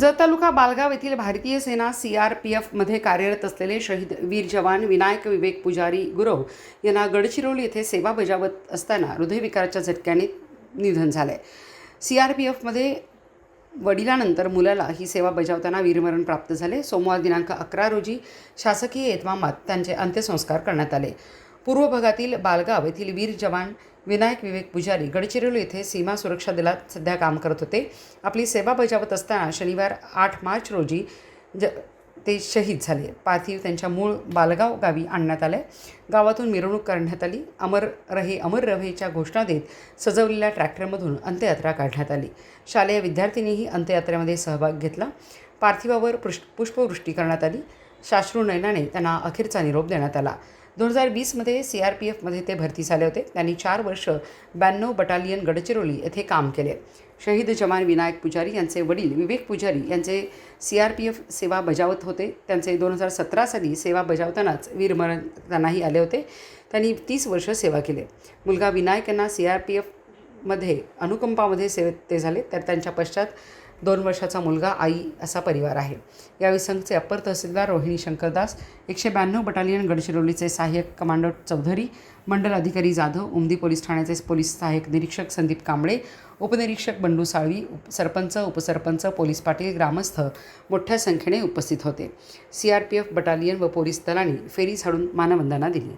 जत तालुका बालगाव येथील भारतीय सेना सी आर पी एफमध्ये कार्यरत असलेले शहीद वीर जवान विनायक विवेक पुजारी गुरव यांना गडचिरोली येथे सेवा बजावत असताना हृदयविकाराच्या झटक्याने निधन झालंय. सी आर पी एफमध्ये वडिलानंतर मुलाला ही सेवा बजावताना वीरमरण प्राप्त झाले. सोमवार दिनांक अकरा रोजी शासकीय इतमामात त्यांचे अंत्यसंस्कार करण्यात आले. पूर्व भागातील बालगाव येथील वीर जवान विनायक विवेक पुजारी गडचिरोली येथे सीमा सुरक्षा दलात सध्या काम करत होते. आपली सेवा बजावत असताना शनिवार आठ मार्च रोजी ज ते शहीद झाले. पार्थिव त्यांच्या मूळ बालगाव गावी आणण्यात आले. गावातून मिरवणूक करण्यात आली. अमर रहे अमर रहेच्या घोषणा देत सजवलेल्या ट्रॅक्टरमधून अंत्ययात्रा काढण्यात आली. शालेय विद्यार्थिनीही अंत्ययात्रेमध्ये सहभाग घेतला. पार्थिवावर पृष् पुष्पवृष्टी करण्यात आली. शाश्रू नयनाने त्यांना अखेरचा निरोप देण्यात आला. दोन हजार वीसमध्ये सी आर पी एफमध्ये ते भरती झाले होते. त्यांनी चार वर्ष ब्याण्णव बटालियन गडचिरोली येथे काम केले. शहीद जवान विनायक पुजारी यांचे वडील विवेक पुजारी यांचे सी आर पी एफ सेवा बजावत होते. त्यांचे दोन हजार सतरा साली सेवा बजावतानाच वीरमरण त्यांनाही आले होते. त्यांनी तीस वर्ष सेवा केली. मुलगा विनायक यांना सी आर पी एफमध्ये अनुकंपामध्ये सेवेत ते झाले. तर त्यांच्या पश्चात दोन वर्षाचा मुलगा आई असा परिवार आहे. यावेळी संघचे अप्पर तहसीलदार रोहिणी शंकरदास एकशे ब्याण्णव बटालियन गडचिरोलीचे सहाय्यक कमांडो चौधरी मंडल अधिकारी जाधव उमदी पोलीस ठाण्याचे पोलीस सहाय्यक निरीक्षक संदीप कांबळे उपनिरीक्षक बंडू साळवी उप सरपंच उपसरपंच पोलीस पाटील ग्रामस्थ मोठ्या संख्येने उपस्थित होते. C R P F battalion व पोलीस दलांनी फेरी झाडून मानवंदना दिली.